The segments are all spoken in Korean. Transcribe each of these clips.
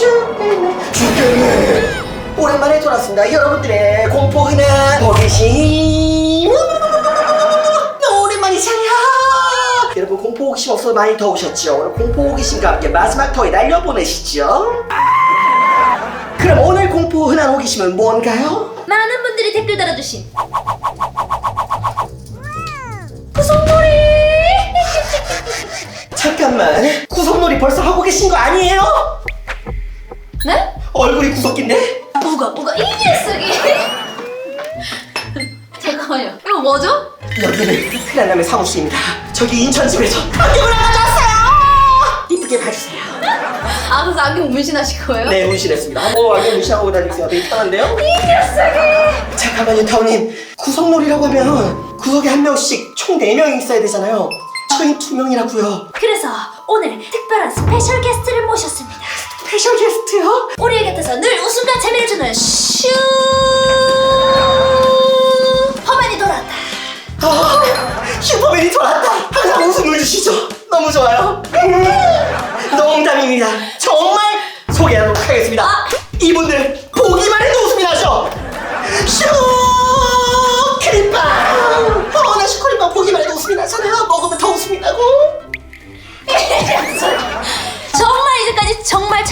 죽겠네. 죽겠네 오랜만에 돌아왔습니다. 여러분들의 공포 흔한 호기심 너무 오랜만이잖아 여러분 공포 호기심 없어서 많이 더우셨죠? 오늘 공포 호기심과 함께 마지막 더위 날려보내시죠. 그럼 오늘 공포 흔한 호기심은 뭔가요? 많은 분들이 댓글 달아주신 구성놀이. 잠깐만. 구석놀이 벌써 하고 계신 거 아니에요? 네? 얼굴이 구석인데? 뭐가 뭐가? 이 녀석이! 잠깐만요. 이거 뭐죠? 여기는 흔한 남의 사무실입니다. 저기 인천집에서 안경을 하나 가져왔어요! 이쁘게 봐주세요. 아 그래서 안경 문신하실 거예요? 네 문신했습니다. 어 안경 문신하고 다니세요 되게 이상한데요? 이 녀석이! 잠깐만요 타오님. 구석놀이라고 하면 구석에 한 명씩 총 4명이 있어야 되잖아요. 저희 2명이라고요. 그래서 오늘 특별한 스페셜 게스트를 모셨습니다 스페셜 게스트요? 우리 곁에서 늘 웃음과 재미를 주는 슈! 허만이 돌아왔다. 아, 슈퍼맨이 돌아왔다. 항상 웃음을 주시죠. 너무 좋아요. 음, 농담입니다. 정말 소개하도록 하겠습니다. 이분들 보기만 해도 웃음이 나죠? 슈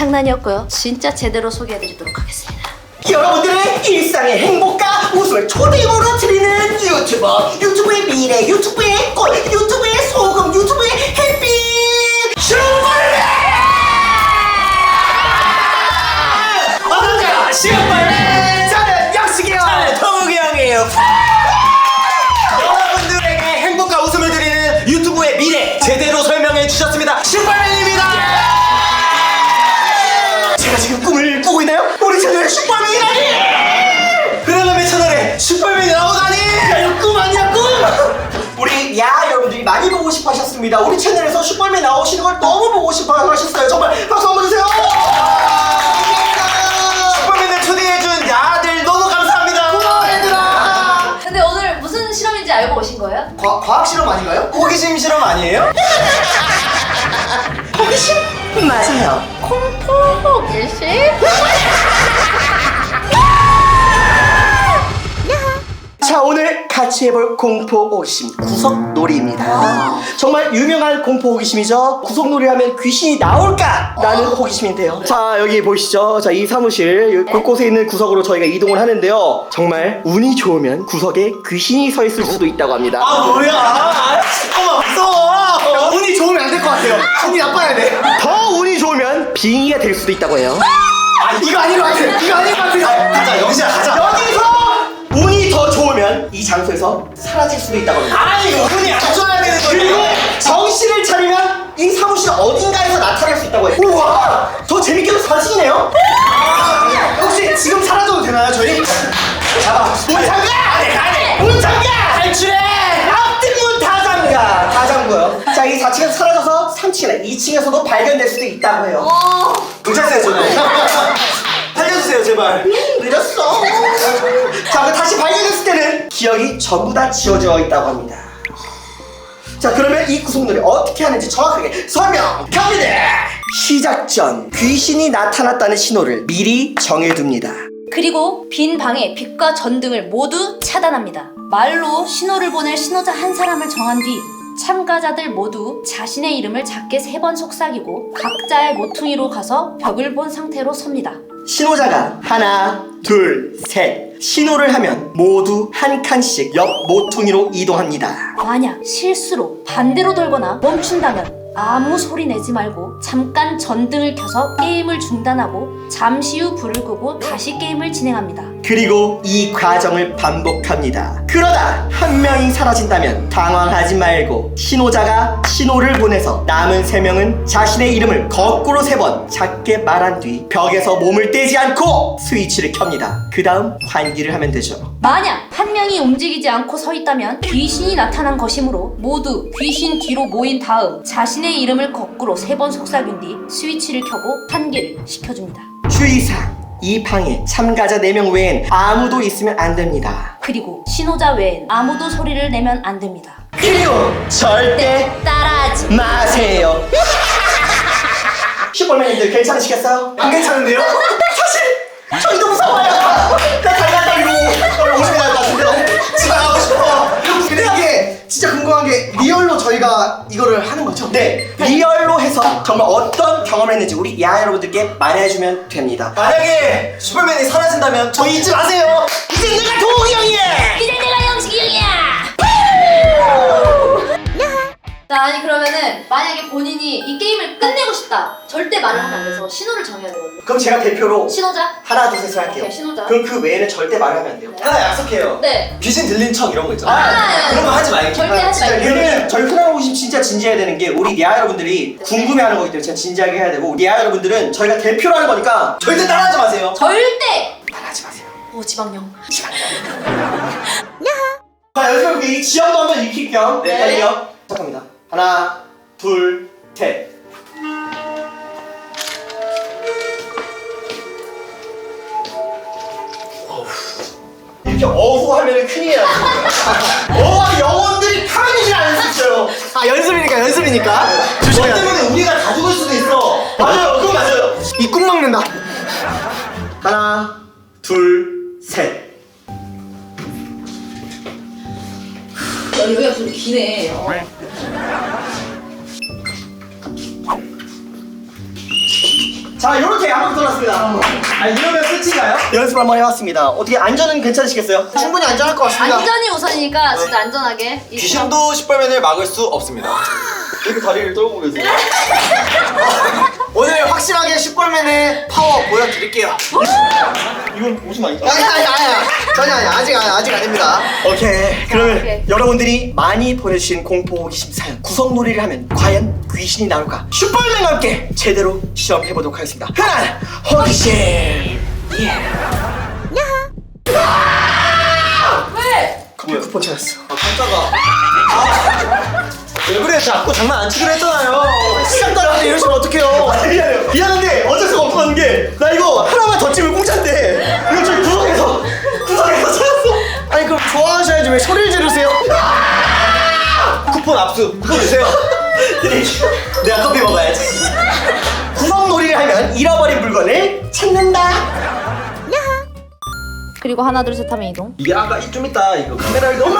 장난이었고요. 진짜 제대로 소개해드리도록 하겠습니다. 여러분들의 일상의 행복과 웃음을 초대으로 드리는 유튜버 유튜브의 미래 유튜브의 꽃 유튜브의 소금 유튜브의 햇빛! 슈퍼맨! 어서오세요? 시간빨리 저는 역식이요! 저는 터무기 형이에요 많이 보고 싶어 하셨습니다 우리 채널에서 슈퍼맨 나오시는 걸 너무 보고 싶어 하셨어요 정말 박수 한번 주세요 슈퍼맨을 초대해준 야들 너무 감사합니다 고마워 얘들아 근데 오늘 무슨 실험인지 알고 오신 거예요? 과, 과학 실험 아닌가요? 호기심 실험 아니에요? 호기심? 맞아요 공포 호기심? 자 오늘 같이 해볼 공포 호기심 구석놀이입니다. 정말 유명한 공포 호기심이죠? 구석놀이 하면 귀신이 나올까? 라는 호기심인데요. 자 여기 보이시죠? 자 이 사무실 여기 곳곳에 있는 구석으로 저희가 이동을 하는데요. 정말 운이 좋으면 구석에 귀신이 서 있을 수도 있다고 합니다. 아 뭐야? 아, 잠깐만 무서워. 운이 좋으면 안 될 것 같아요. 운이 나빠야 돼. 더 운이 좋으면 빙의가 될 수도 있다고 해요. 아, 이거 아닌 것 같아. 이거 아닌 것 같아. 가자 영시야 가자. 여기서 더 좋으면 이 장소에서 사라질 수도 있다고 합니다 아니 이거 운이 안 좋아야 되는 그리고 거예요 정신을 차리면 이 사무실 어딘가에서 나타날 수 있다고 해요. 우와! 더 재밌게도 사시네요? 혹시 지금 사라져도 되나요 저희? 잡아! 문 잠가! 안돼 안돼 문 잠가! 탈출해 앞뒷 문 다 잠가! 다 잠궈요. 자, 이 4층에서 사라져서 3층이나 2층에서도 발견될 수도 있다고 해요. 어 경찰서에 전화해 살려주세요 제발 늦었어. 자, 그 다시 발견됐을 때는 기억이 전부 다 지워져 있다고 합니다. 자, 그러면 이 구속놀이 어떻게 하는지 정확하게 설명 갑니다! 시작 전 귀신이 나타났다는 신호를 미리 정해둡니다. 그리고 빈 방에 빛과 전등을 모두 차단합니다. 말로 신호를 보낼 신호자 한 사람을 정한 뒤 참가자들 모두 자신의 이름을 작게 세 번 속삭이고 각자의 모퉁이로 가서 벽을 본 상태로 섭니다. 신호자가 하나, 둘, 셋 신호를 하면 모두 한 칸씩 옆 모퉁이로 이동합니다. 만약 실수로 반대로 돌거나 멈춘다면 아무 소리 내지 말고 잠깐 전등을 켜서 게임을 중단하고 잠시 후 불을 끄고 다시 게임을 진행합니다. 그리고 이 과정을 반복합니다. 그러다 한 명이 사라진다면 당황하지 말고 신호자가 신호를 보내서 남은 세 명은 자신의 이름을 거꾸로 세 번 작게 말한 뒤 벽에서 몸을 떼지 않고 스위치를 켭니다. 그 다음 환기를 하면 되죠. 만약 한 명이 움직이지 않고 서 있다면 귀신이 나타난 것이므로 모두 귀신 뒤로 모인 다음 자신의 이름을 거꾸로 세 번 속삭인 뒤 스위치를 켜고 환기를 시켜줍니다. 주의사항 이 방에 참가자 4명 외엔 아무도 있으면 안 됩니다. 그리고 신호자 외엔 아무도 소리를 내면 안 됩니다. 그리고 절대 따라하지 마세요. 슈퍼맨님들 괜찮으시겠어요? 안 괜찮은데요? 사실 저희도 무서워요. 진짜 궁금한 게 리얼로 저희가 이거를 하는 거죠? 네, 리얼로 해서 정말 어떤 경험을 했는지 우리 야 여러분들께 말해주면 됩니다. 만약에 슈퍼맨이 사라진다면 저희 잊지 마세요. 이제 내가 도우기 형이야. 이제 내가 영식이 형이야! 자, 아니 그러면은 만약에 본인이 이 게임을 끝내고 싶다. 절대 말을 하면 안 돼서 신호를 정해야 되거든요. 그럼 제가 대표로 신호자? 하나 둘 셋을 할게요. 오케이, 신호자. 그럼 그 외에는 절대 말하면 안 돼요. 하나 약속해요. 네. 귀신 들린 척 이런 거 있잖아. 아, 그런 거 하지 말기. 절대 하지 말고. 얘는 저희 흔한 호기심 진짜 진지해야 되는 게 우리 리아 여러분들이 궁금해하는 거기 때문에 제가 진지하게 해야 되고 리아 여러분들은 저희가 대표로 하는 거니까 절대 따라하지 마세요. 절대! 말하지 마세요. 오, 지방령. 자 연습해볼게요. 이 지형도 한번 익힐 겸 네. 빨리요. 시작합니다. 하나 둘 셋. 이렇게 어후 하면 큰일 나요. 어와 영혼들이 가만히 않을 수 있어요. 아 연습이니까 연습이니까 너 조심해야 돼. 때문에 우리가 다 죽을 수도 있어. 맞아요, 그거 맞아요. 입국 막는다. 하나, 둘, 셋. 야, 여기가 좀 기네. 어. 자, 이렇게 한번 돌았습니다. 아 이러면 끝인가요? 연습 한번 해봤습니다. 어떻게 안전은 괜찮으시겠어요? 충분히 안전할 것 같습니다. 안전이 우선이니까 진짜 안전하게. 이- 귀신도 슈퍼맨을 막을 수 없습니다. 이렇게 다리를 떨고 계세요. 오늘 확실하게 슈퍼맨의 파워 보여드릴게요. 이건 옷이 많이 아니 아니 아니 전혀 아니 아직 아니 아직 아닙니다. 오케이. 그러면 오케이. 여러분들이 많이 보내주신 공포 호기심 사연 구성놀이를 하면 과연 귀신이 나올까? 슈퍼맨과 함께 제대로 실험해 보도록 하겠습니다. 흔한 호기심. 예. 왜? 커피 쿠폰 찾았어. 아 깜짝아. 왜 그래? 자꾸 장난 안 치기로 했잖아요. 시간 따라하는데 이러시면 어떡해요? 미안해요. 미안한데 어쩔 수가 없었는 게 나 이거 하나만 더 치면 공짜인데 이거 저기 구석에서 구석에서 찾았어. 아니 그럼 좋아하셔야지 왜 소리를 지르세요? 쿠폰 압수. 쿠폰 주세요. 내가 커피 먹어야지. 구성놀이를 하면 잃어버린 물건을 찾는다. 그리고 하나 둘 셋 하면 이동. 이게 아까 좀 있다 이거 카메라를 너무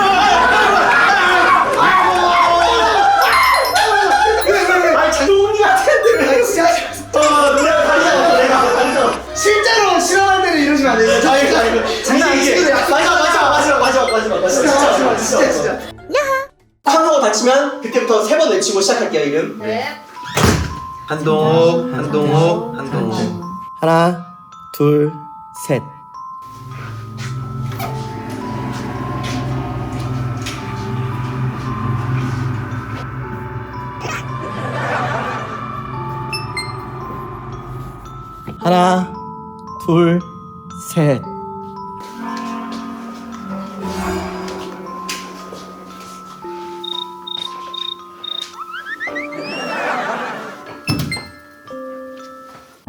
자동이 같은데. 진짜 어, 다시 잡았어. 내가 잡았어. 실제로 실험할 때는 이러시면 안 돼요. 아니, 아니, 아니. 장난 아니지. 마지막, 마지막, 마지막, 마지막, 마지막, 마지막. 진짜 진짜 진짜 진짜. 한국어 다치면 그때부터 세 번 외치고 시작할게요 이름. 네. 한동욱 한동욱 한동욱 하나, 둘, 셋. 하나, 둘, 셋.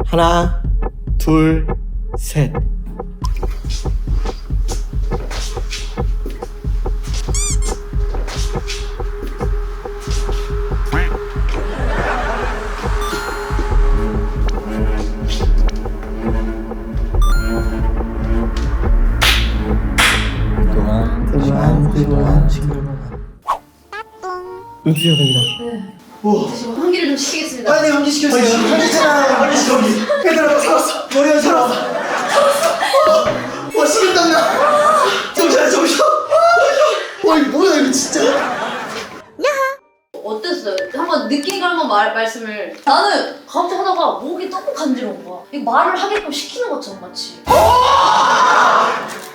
하나, 둘, 셋. 눈치셔야 됩니다. 지금 환기를 좀 시키겠습니다. 빨리 환기 시켰어요. 괜찮아. 빨리 저기. 얘들아, 살았어. 머리가 살았어. 와 식은땀 나. 정신, 정신. 와 이거 뭐야 이거 진짜. 어땠어요? 한번 느낀 걸 한번 말, 말씀을. 나는 갑자기 하다가 목이 너무 간지러운 거야. 이거 말을 하게끔 시키는 것처럼 마치.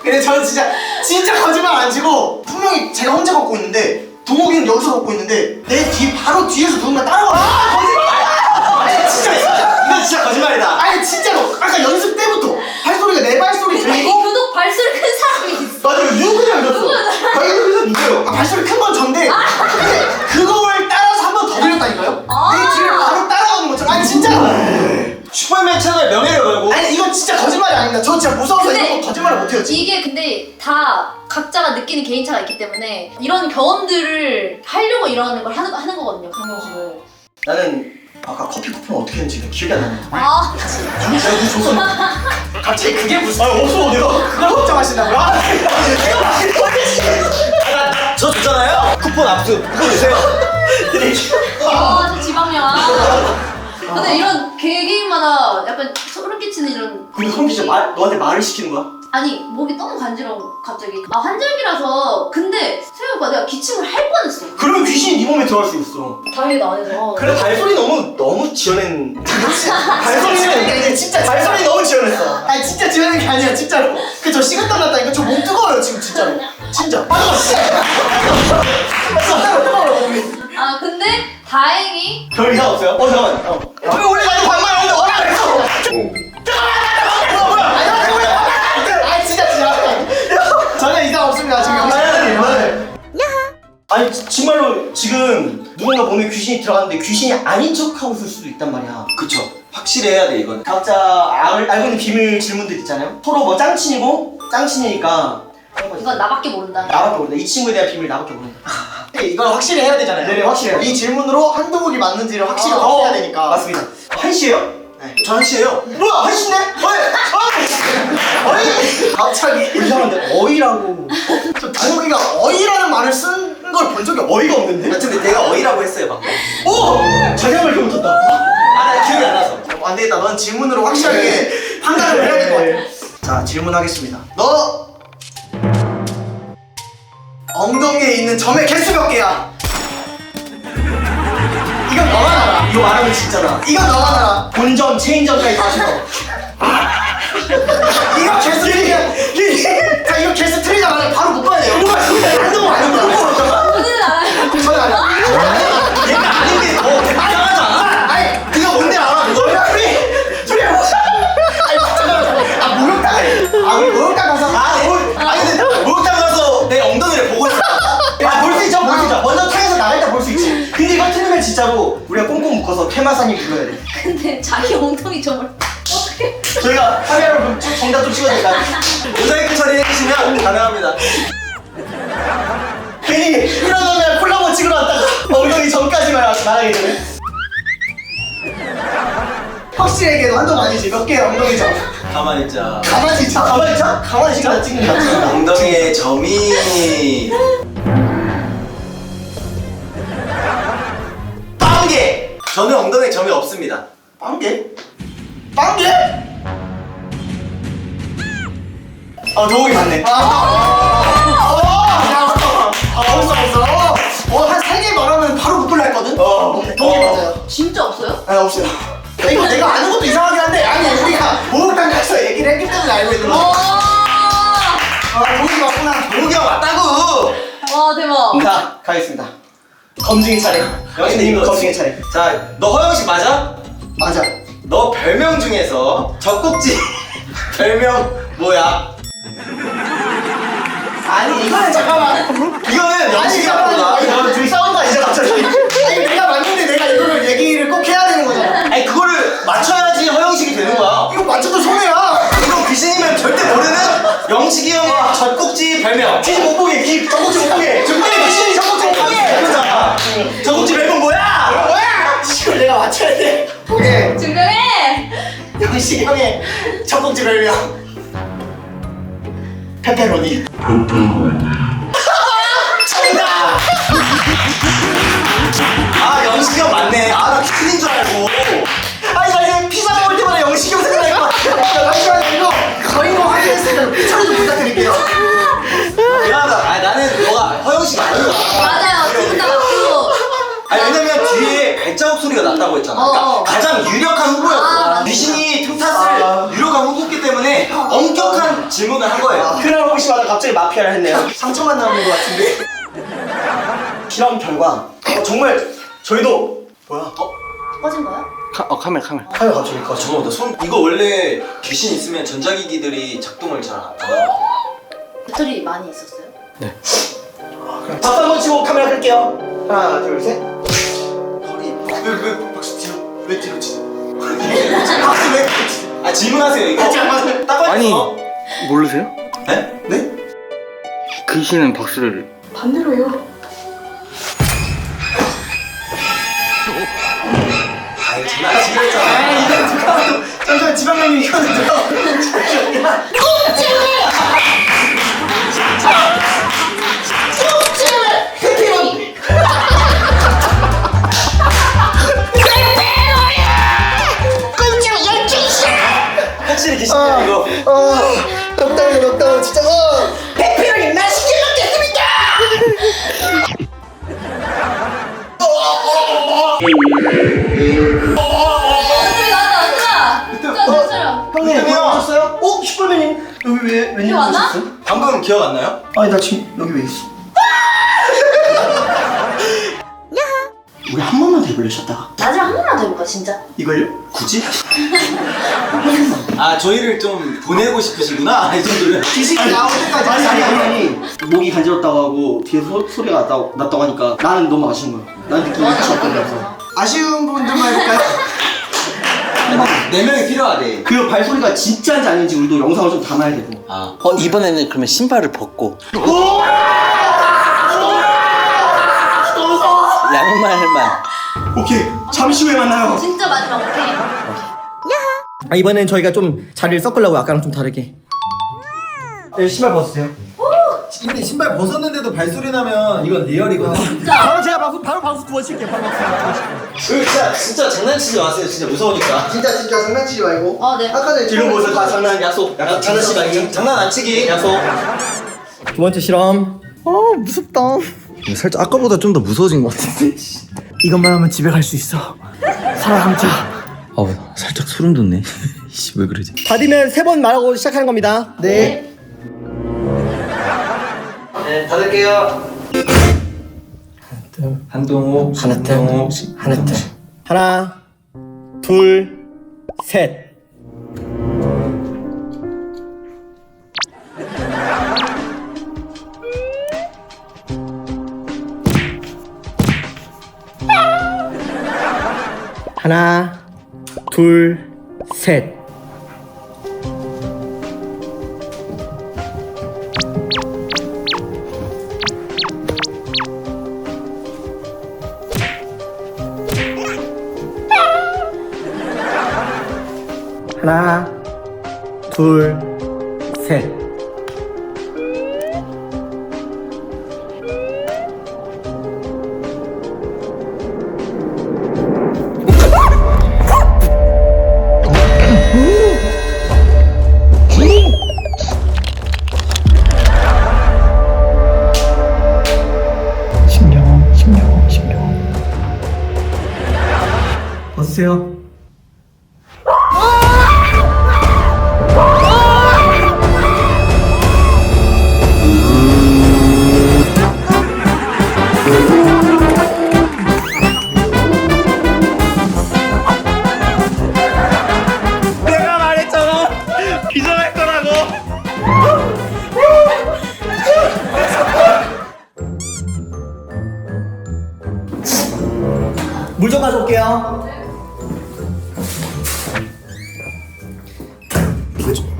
근데 저는 진짜 진짜 거짓말 안 치고 분명히 제가 혼자 걷고 있는데 동욱이는 여기서 걷고 있는데 내 뒤 바로 뒤에서 누군가 따라와. 아 거짓말. 아니 진짜 진짜. 이건 진짜 거짓말이다 아니 진짜로 아까 연습 때부터 발소리가 내 발소리 들리고 유독 발소리 큰 사람이 있어. 맞아요. 누구냐, 이랬어. 발소리가 누구예요? 아 발소리 진짜 거짓말이 아닙니다 저 진짜 무서워서 근데 이런 거 거짓말을 못해요 지금 이게 근데 다 각자가 느끼는 개인차가 있기 때문에 이런 경험들을 하려고 이러는 걸 하는, 하는 거거든요, 강명식을. 나는 아까 커피 쿠폰 어떻게 했는지 내가 기억이 안 나네 아 내가 그 줬었나? 갑자기 그게 무슨 아 없어 내가 그걸 걱정하신다고요? 아, 저 줬잖아요. 쿠폰 압수. 쿠폰 주세요. 아, 저 지방령. 근데 이런 개개인마다 약간 소름 끼치는 이런. 근데 소름 끼쳐 말, 너한테 말을 시키는 거야? 아니, 목이 너무 간지러워, 갑자기. 아, 환절기라서. 근데, 생각해보니까 내가 기침을 할 뻔했어. 그러면 귀신이 네 몸에 들어갈 수 있어 다행이다, 안 해서. 그래 발소리 너무 너무 지어낸 발소리는 이게 진짜 발소리 너무 지어냈어 아니 진짜 지어낸 게 아니야 진짜로 그저 식은땀 났다니까 저 몸 뜨거워요 지금 진짜로 진짜 아 진짜 진짜로 뜨거워요 몸이 아, 근데, 다행히. 별 이상 없어요? 어 잠깐만 어. 왜 원래 나도 반말 하는데 오라 그랬어 아 아니 지- 정말로 지금 누군가 몸에 귀신이 들어갔는데 귀신이 아닌 척하고 있을 수도 있단 말이야 그쵸. 확실해야 돼 이거는. 각자 알, 알고 있는 비밀 질문들 있잖아요 서로 뭐 짱친이고 짱친이니까 이건 나밖에 모른다. 나밖에 모른다 이 친구에 대한 비밀 나밖에 모른다 이걸 확실히 해야 되잖아요 네네, 확실해요. 이 질문으로 한두목이 맞는지를 확실히 아, 확인해야 어, 되니까 맞습니다 한시에요? 저 한시에요. 뭐야 한시네? 어이 어이 갑자기 이상한데 어이라고 저 단욱이가 어이라는 말을 쓴 걸 본 적이 없 어이가 없는데? 근데 내가 어이라고 했어요 방금. 오! 자기가 말도 못했다. 아나 기억이 안 나서. 안 되겠다. 넌 질문으로 확실하게 판단을 해야 될 것 같아. 자 질문하겠습니다. 너 엉덩이에 있는 점의 개수 몇 개야? 이건 너만 알아 이거 말하면 진짜다. 이건 너만 알아 본점 체인점까지 다 싫어 이거 개수 틀리면 자 이거 개수 틀리자마자 바로 못 봐야 돼요. 뭐가 진짜 한동안 아는 우리 목욕탕 가서 아, 뭘, 아니 근데 목욕탕 가서 내 엉덩이를 보고 있어. 아, 볼 수 있죠, 볼 수 있죠. 먼저 탕에서 나갈 때 볼 수 있지. 근데 이거 틀리면 진짜로 우리가 꽁꽁 묶어서 테마사님 불러야 돼. 근데 자기 엉덩이 점을. 어떻게. 저희가 카메라로 그럼 쭉 정답 좀 찍어야 될까요? 모자이크 처리해 주시면 가능합니다. 괜히 이러면 콜라보 찍으러 왔다가 엉덩이 전까지만 나가게 되네. 확실히 얘기해도 한동 아니지 몇 개야 엉덩이 점 가만히 있자. 가만히 있자 가만히 있자? 가만히 있자 찍는 거야. 엉덩이에 점이 빵개! 저는 엉덩이에 점이 없습니다. 빵개? 빵개? 아, 도움이 맞네. 아, 아, 없어 없어 어 한 세 개 말하면 바로 묶을라 했거든? 어. 동의 어. 맞아요 진짜 없어요? 아 없어요 이거 내가 아는 것도 이상하긴 한데 아니 우리가 때문에 알고 있는 거야 와. 아 맞구나 동욱이 형 왔다고! 와, 대박. 자, 가겠습니다. 검증의 차례. 여기는 검증의 차례. 자, 너 허영식 맞아? 맞아 너 별명 중에서 젖꼭지 별명 뭐야? 아니 이거는 잠깐만 이거는 아니 영식이가 잠깐만. 아니 너 둘이 싸운다 이제 갑자기 아니 내가 맞는데 내가 이거를 얘기를 꼭 해야 되는 거잖아 아니 그거를 맞춰야지 허영식이 되는 거야. 이거 맞춰도 손해야 귀신이면 절대 모르는 영식이 형의 젖꼭지 별명. 귀신 못 보게, 귀, 젖꼭지 못 보게. 정말 귀신이 젖꼭지 못 보게. 그러잖아. 젖꼭지 별명 뭐야? 뭐야 이걸 내가 맞춰야 돼 오케이 증명해! 영식이 형의 젖꼭지 별명 페페로니 정답! 소리가 났다고 했잖아. 어, 그러니까 어. 가장 유력한 후보였어. 아. 귀신이 틈탔을 아. 유력한 후보기 때문에 엄격한 질문을 한 거예요. 그날 혹시마다 갑자기 마피아를 했네요. 상처만 남은 것 같은데. 실험 결과 어, 정말 저희도 뭐야? 어? 꺼진 거야? 카메라 갑자기 아 잠깐만 나손 이거 원래 귀신 있으면 전자기기들이 작동을 잘안 하잖아. 배터리 많이 있었어요? 박수 한번 치고 카메라 끌게요. 하나, 둘, 셋. 왜왜 박수 치러 왜 뒤로 치세요 박수 왜 뒤로 치세요 아 질문하세요 이거. 잠깐만 딱 아니 어? 모르세요? 네? 네? 귀신은 박수를 반대로요. 장난치기로 했잖아. 잠시만 지방장님 이거는요. 확실히 아니 나 지금 여기 왜 있어? 우리 한 번만 더 해볼래 쉬었다가 마지막 한 번만 더 해볼까 진짜 이걸요? 굳이? 아 저희를 좀 보내고 싶으시구나 이 정도면. 기식이 나올 때까지 아니 아니 아니 목이 간지럽다고 하고 뒤에서 소, 소리가 났다고, 났다고 하니까 나는 너무 아쉬운 거야 난 느낌이 같이 없던데서 아쉬운 부분들만 해볼까요? 네 명이 필요하대. 그 발소리가 진짜인지 아닌지 우리도 영상을 좀 담아야 되고. 아. 어 이번에는 그러면 신발을 벗고. 양말만. 오케이. 잠시 후에 만나요. 진짜 마지막 오케이. 아 이번엔 저희가 좀 자리를 섞으려고 아까랑 좀 다르게. 네, 신발 벗으세요 근데 신발 벗었는데도 발소리 나면 이건 리얼이거든. 바로 제가 박수 바로 박수 구워칠게요 바로 박수 구워칠게요 그 진짜 진짜 장난치지 마세요. 진짜 무서우니까. 진짜 진짜 장난치지 말고 어, 네. 아까 전에 뒤로 보세요. 다 장난 약속. 장난치지 말기. 장난 안 치기. 약속. 두 번째 실험 어 무섭다 살짝 아까보다 좀 더 무서워진 것 같은데. 이것만 하면 집에 갈 수 있어 살아남자 어 살짝 소름 돋네 씨, 왜 그러지 닫으면 세번 말하고 시작하는 겁니다 네 네 닫을게요. 한동호 하나 둘 하나 둘 하나 둘 셋. 하나 둘 셋 어서세요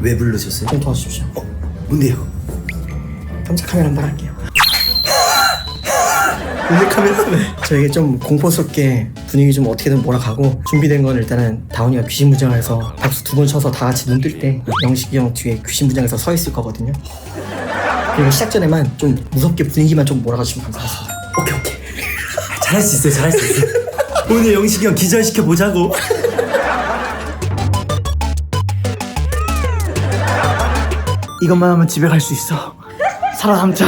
왜 부르셨어요? 좀 도와주십시오 어, 뭔데요? 깜짝 카메라 한번 할게요. 왜? 저에게 좀 공포스럽게 분위기 좀 어떻게든 몰아가고 준비된 건 일단은 다운이가 귀신 무장해서 박수 두 번 쳐서 다 같이 눈 뜰 때 영식이 형 뒤에 귀신 무장해서 서 있을 거거든요. 그리고 시작 전에만 좀 무섭게 분위기만 좀 몰아가 주시면 감사하겠습니다. 오케이 오케이. 잘할 수 있어요. 잘할 수 있어요. 오늘 영식이 형 기절시켜 보자고. 이것만 하면 집에 갈 수 있어. 살아남자.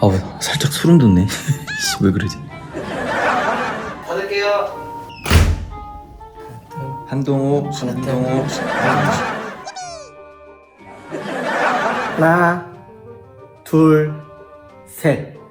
어 살짝 소름 돋네 씨, 왜 그러지 닫을게요. 한동호 한동호 하나, 둘, 셋.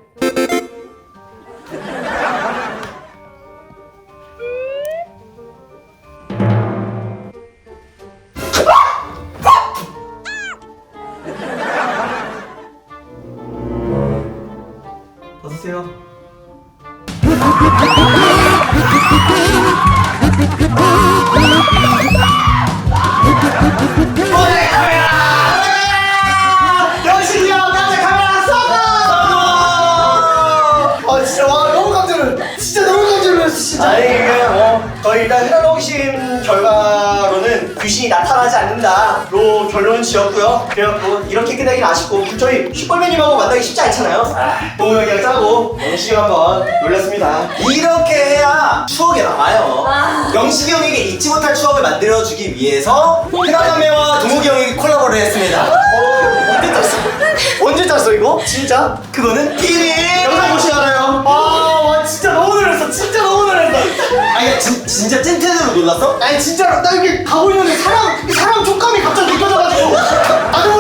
진짜. 아니 이게 뭐 저희 일단 혈농심 결과로는 귀신이 나타나지 않는다로 결론 지었고요. 그래갖고 이렇게 끝나긴 아쉽고 저희 슈퍼맨님하고 만나기 쉽지 않잖아요. 아. 동영이랑 짜고 영식이 한번 놀랐습니다. 이렇게 해야 추억에 남아요. 아. 영식이 형에게 잊지 못할 추억을 만들어주기 위해서 크라마메와 동욱이 형에게 콜라보를 했습니다. 아. 언제 짰어? 언제 짰어 이거? 진짜? 그거는 비밀. 영상 보시잖아요. 아, 와 진짜 너무 놀랐어. 진짜 너무. 아니 진, 진짜 찐텐으로 놀랐어? 아니 진짜로 나 여기 가고 있는데 사람 사람 촉감이 갑자기 느껴져가지고 나도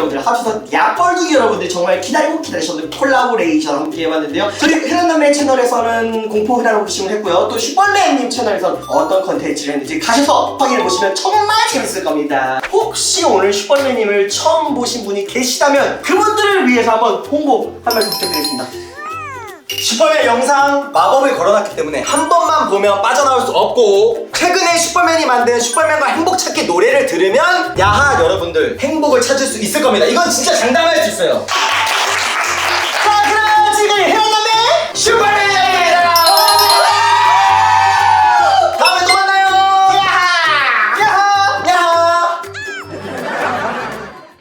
여러분들 합쳐서 야 뻘둥이 여러분들 정말 기다리고 기다리셨는 콜라보레이션 함께 해봤는데요. 저희 흔한남매 채널에서는 공포 흔한 호기심을 했고요. 또 슈퍼맨님 채널에서는 어떤 컨텐츠를 했는지 가셔서 확인해보시면 정말 재밌을 겁니다. 혹시 오늘 슈퍼맨님을 처음 보신 분이 계시다면 그분들을 위해서 한번 홍보 한 말씀 부탁드리겠습니다 슈퍼맨 영상 마법을 걸어놨기 때문에 한 번만 보면 빠져나올 수 없고 최근에 슈퍼맨이 만든 슈퍼맨과 행복 찾기 노래를 들으면 야하 여러분들 행복을 찾을 수 있을 겁니다. 이건 진짜 장담할 수 있어요. 자 그럼 지금 헤어남의 슈퍼맨입니다. 다음에 또 만나요. 야하! 야하!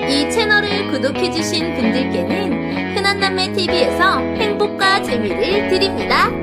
이 채널을 구독해주신 분들께는 흔한남매TV에서 행복과 재미를 드립니다.